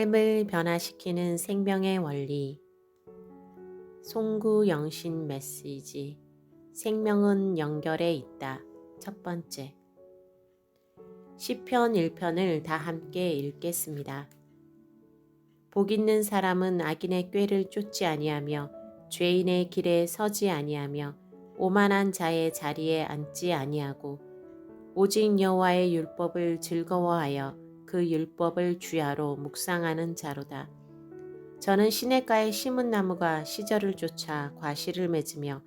삶을 변화시키는 생명의 원리. 송구 영신 메시지. 생명은 연결에 있다. 첫 번째. 시편 1편을 다 함께 읽겠습니다. 복 있는 사람은 악인의 꾀를 쫓지 아니하며 죄인의 길에 서지 아니하며 오만한 자의 자리에 앉지 아니하고 오직 여호와의 율법을 즐거워하여 그 율법을 주야로 묵상하는 자로다. 저는 시냇가에 심은 나무가 시절을 쫓아 과실을 맺으며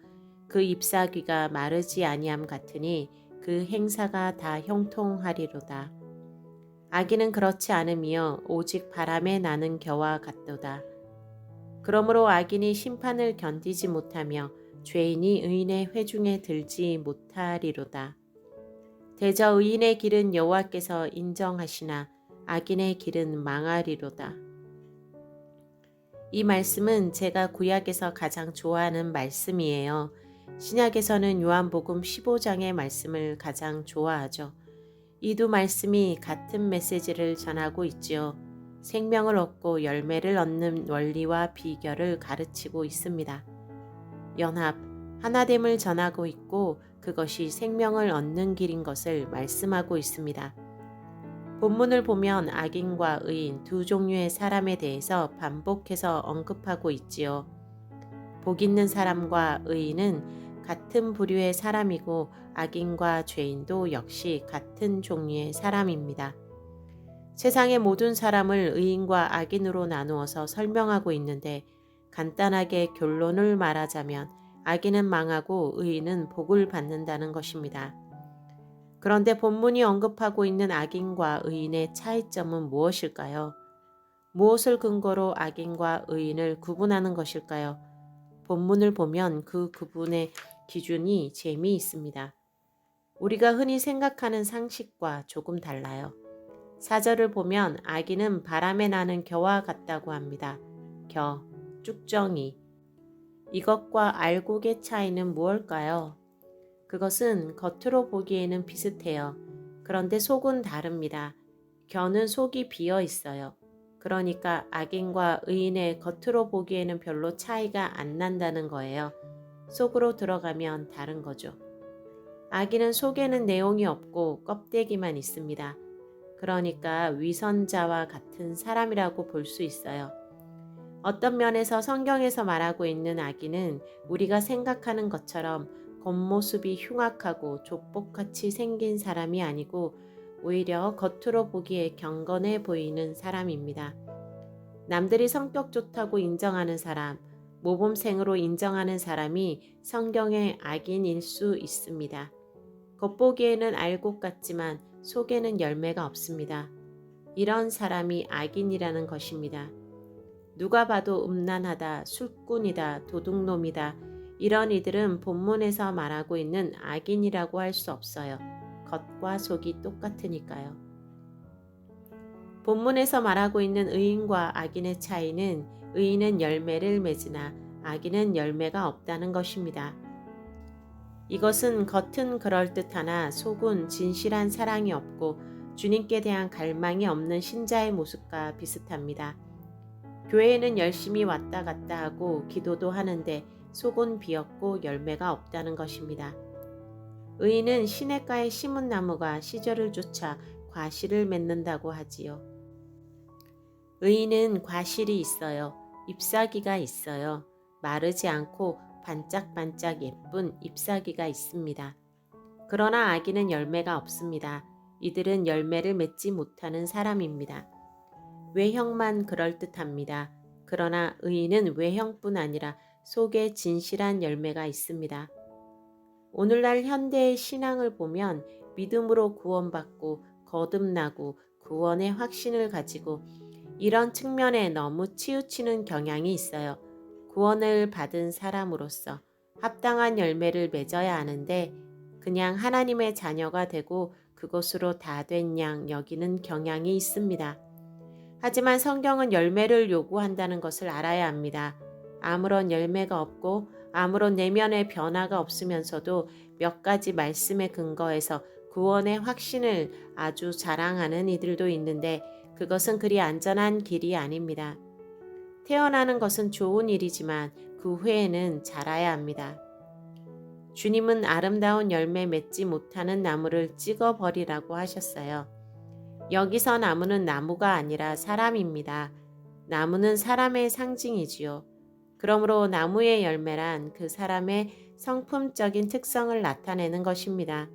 그 잎사귀가 마르지 아니함 같으니 그 행사가 다 형통하리로다. 아기는 그렇지 않으며 오직 바람에 나는 겨와 같도다. 그러므로 악인이 심판을 견디지 못하며 죄인이 의인의 회중에 들지 못하리로다. 대저 의인의 길은 여호와께서 인정하시나 악인의 길은 망하리로다. 이 말씀은 제가 구약에서 가장 좋아하는 말씀이에요. 신약에서는 요한복음 15장의 말씀을 가장 좋아하죠. 이 두 말씀이 같은 메시지를 전하고 있지요. 생명을 얻고 열매를 얻는 원리와 비결을 가르치고 있습니다. 연합, 하나됨을 전하고 있고 그것이 생명을 얻는 길인 것을 말씀하고 있습니다. 본문을 보면 악인과 의인 두 종류의 사람에 대해서 반복해서 언급하고 있지요. 복 있는 사람과 의인은 같은 부류의 사람이고 악인과 죄인도 역시 같은 종류의 사람입니다. 세상의 모든 사람을 의인과 악인으로 나누어서 설명하고 있는데 간단하게 결론을 말하자면 악인은 망하고 의인은 복을 받는다는 것입니다. 그런데 본문이 언급하고 있는 악인과 의인의 차이점은 무엇일까요? 무엇을 근거로 악인과 의인을 구분하는 것일까요? 본문을 보면 그 구분의 기준이 재미있습니다. 우리가 흔히 생각하는 상식과 조금 달라요. 사절을 보면 아기는 바람에 나는 겨와 같다고 합니다. 겨, 쭉정이. 이것과 알곡의 차이는 무엇일까요? 그것은 겉으로 보기에는 비슷해요. 그런데 속은 다릅니다. 겨는 속이 비어 있어요. 그러니까 악인과 의인의 겉으로 보기에는 별로 차이가 안 난다는 거예요. 속으로 들어가면 다른 거죠. 악인은 속에는 내용이 없고 껍데기만 있습니다. 그러니까 위선자와 같은 사람이라고 볼 수 있어요. 어떤 면에서 성경에서 말하고 있는 악인은 우리가 생각하는 것처럼 겉모습이 흉악하고 족복같이 생긴 사람이 아니고 오히려 겉으로 보기에 경건해 보이는 사람입니다. 남들이 성격 좋다고 인정하는 사람, 모범생으로 인정하는 사람이 성경의 악인일 수 있습니다. 겉보기에는 알곡 같지만 속에는 열매가 없습니다. 이런 사람이 악인이라는 것입니다. 누가 봐도 음란하다, 술꾼이다, 도둑놈이다. 이런 이들은 본문에서 말하고 있는 악인이라고 할 수 없어요. 겉과 속이 똑같으니까요. 본문에서 말하고 있는 의인과 악인의 차이는 의인은 열매를 맺으나 악인은 열매가 없다는 것입니다. 이것은 겉은 그럴듯하나 속은 진실한 사랑이 없고 주님께 대한 갈망이 없는 신자의 모습과 비슷합니다. 교회에는 열심히 왔다 갔다 하고 기도도 하는데 속은 비었고 열매가 없다는 것입니다. 의인은 시냇가에 심은 나무가 시절을 쫓아 과실을 맺는다고 하지요. 의인은 과실이 있어요. 잎사귀가 있어요. 마르지 않고 반짝반짝 예쁜 잎사귀가 있습니다. 그러나 아기는 열매가 없습니다. 이들은 열매를 맺지 못하는 사람입니다. 외형만 그럴듯합니다. 그러나 의인은 외형뿐 아니라 속에 진실한 열매가 있습니다. 오늘날 현대의 신앙을 보면 믿음으로 구원받고 거듭나고 구원의 확신을 가지고 이런 측면에 너무 치우치는 경향이 있어요. 구원을 받은 사람으로서 합당한 열매를 맺어야 하는데 그냥 하나님의 자녀가 되고 그것으로 다 된 양 여기는 경향이 있습니다. 하지만 성경은 열매를 요구한다는 것을 알아야 합니다. 아무런 열매가 없고 아무런 내면의 변화가 없으면서도 몇 가지 말씀에 근거해서 구원의 확신을 아주 자랑하는 이들도 있는데 그 그것은 그리 안전한 길이 아닙니다. 태어나는 것은 좋은 일이지만 그 후에는 자라야 합니다. 주님은 아름다운 열매 맺지 못하는 나무를 찍어 버리라고 하셨어요. 여기서 나무는 나무가 아니라 사람입니다. 나무는 사람의 상징이지요. 그러므로 나무의 열매란 그 사람의 성품적인 특성을 나타내는 것입니다.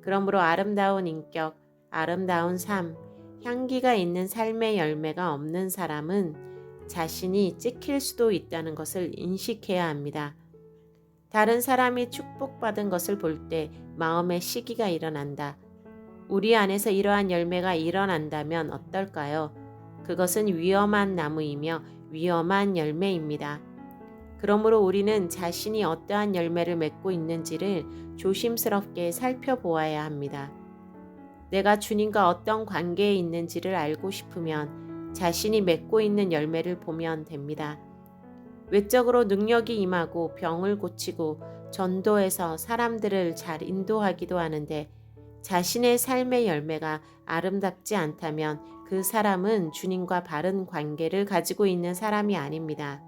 그러므로 아름다운 인격, 아름다운 삶, 향기가 있는 삶의 열매가 없는 사람은 자신이 찍힐 수도 있다는 것을 인식해야 합니다. 다른 사람이 축복받은 것을 볼 때 마음의 시기가 일어난다. 우리 안에서 이러한 열매가 일어난다면 어떨까요? 그것은 위험한 나무이며 위험한 열매입니다. 그러므로 우리는 자신이 어떠한 열매를 맺고 있는지를 조심스럽게 살펴보아야 합니다. 내가 주님과 어떤 관계에 있는지를 알고 싶으면 자신이 맺고 있는 열매를 보면 됩니다. 외적으로 능력이 임하고 병을 고치고 전도해서 사람들을 잘 인도하기도 하는데 자신의 삶의 열매가 아름답지 않다면 그 사람은 주님과 바른 관계를 가지고 있는 사람이 아닙니다.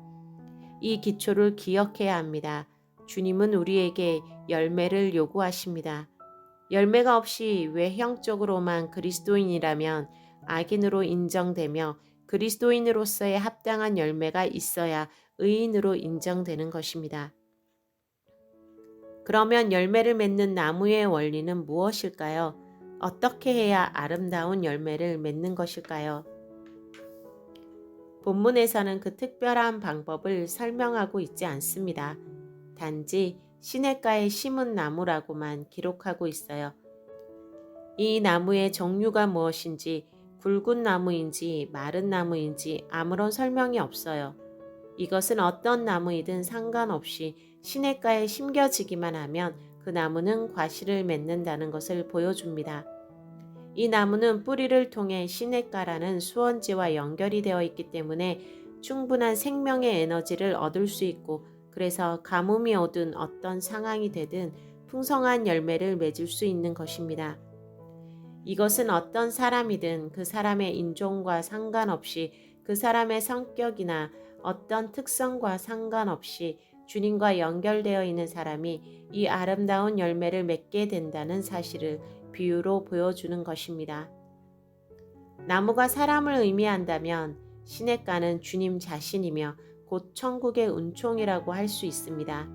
이 기초를 기억해야 합니다. 주님은 우리에게 열매를 요구하십니다. 열매가 없이 외형적으로만 그리스도인이라면 악인으로 인정되며 그리스도인으로서의 합당한 열매가 있어야 의인으로 인정되는 것입니다. 그러면 열매를 맺는 나무의 원리는 무엇일까요? 어떻게 해야 아름다운 열매를 맺는 것일까요? 본문에서는 그 특별한 방법을 설명하고 있지 않습니다. 단지 시냇가에 심은 나무라고만 기록하고 있어요. 이 나무의 종류가 무엇인지 굵은 나무인지 마른 나무인지 아무런 설명이 없어요. 이것은 어떤 나무이든 상관없이 시냇가에 심겨지기만 하면 그 나무는 과실을 맺는다는 것을 보여줍니다. 이 나무는 뿌리를 통해 시냇가라는 수원지와 연결이 되어 있기 때문에 충분한 생명의 에너지를 얻을 수 있고 그래서 가뭄이 오든 어떤 상황이 되든 풍성한 열매를 맺을 수 있는 것입니다. 이것은 어떤 사람이든 그 사람의 인종과 상관없이 그 사람의 성격이나 어떤 특성과 상관없이 주님과 연결되어 있는 사람이 이 아름다운 열매를 맺게 된다는 사실을 비유로 보여주는 것입니다. 나무가 사람을 의미한다면 시냇가는 주님 자신이며 곧 천국의 은총이라고 할 수 있습니다.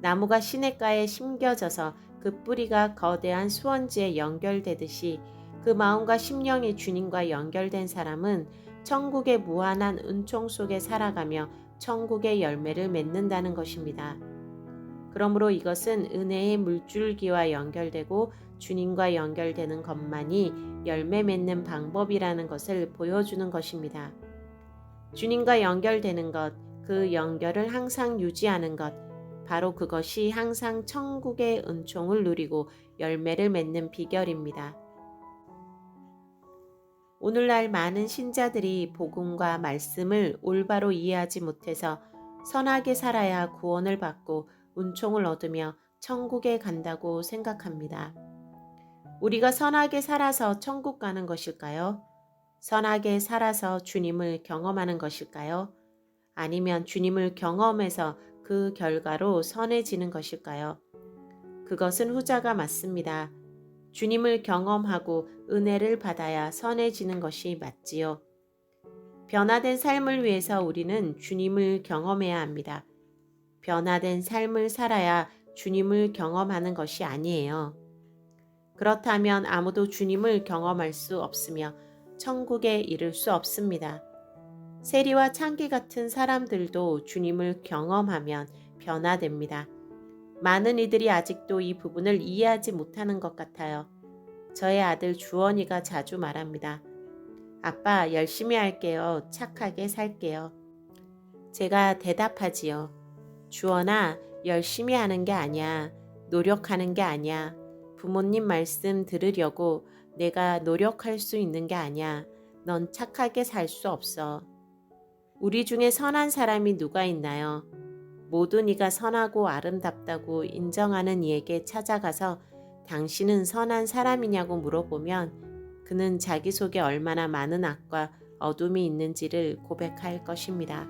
나무가 시냇가에 심겨져서 그 뿌리가 거대한 수원지에 연결되듯이 그 마음과 심령이 주님과 연결된 사람은 천국의 무한한 은총 속에 살아가며 천국의 열매를 맺는다는 것입니다. 그러므로 이것은 은혜의 물줄기와 연결되고 주님과 연결되는 것만이 열매 맺는 방법이라는 것을 보여주는 것입니다. 주님과 연결되는 것, 그 연결을 항상 유지하는 것, 바로 그것이 항상 천국의 은총을 누리고 열매를 맺는 비결입니다. 오늘날 많은 신자들이 복음과 말씀을 올바로 이해하지 못해서 선하게 살아야 구원을 받고 은총을 얻으며 천국에 간다고 생각합니다. 우리가 선하게 살아서 천국 가는 것일까요? 선하게 살아서 주님을 경험하는 것일까요? 아니면 주님을 경험해서 그 결과로 선해지는 것일까요? 그것은 후자가 맞습니다. 주님을 경험하고 은혜를 받아야 선해지는 것이 맞지요. 변화된 삶을 위해서 우리는 주님을 경험해야 합니다. 변화된 삶을 살아야 주님을 경험하는 것이 아니에요. 그렇다면 아무도 주님을 경험할 수 없으며 천국에 이를 수 없습니다. 세리와 창기 같은 사람들도 주님을 경험하면 변화됩니다. 많은 이들이 아직도 이 부분을 이해하지 못하는 것 같아요. 저의 아들 주원이가 자주 말합니다. 아빠, 열심히 할게요. 착하게 살게요. 제가 대답하지요. 주원아, 열심히 하는 게 아니야. 노력하는 게 아니야. 부모님 말씀 들으려고 내가 노력할 수 있는 게 아니야. 넌 착하게 살 수 없어. 우리 중에 선한 사람이 누가 있나요? 모든 이가 선하고 아름답다고 인정하는 이에게 찾아가서 당신은 선한 사람이냐고 물어보면 그는 자기 속에 얼마나 많은 악과 어둠이 있는지를 고백할 것입니다.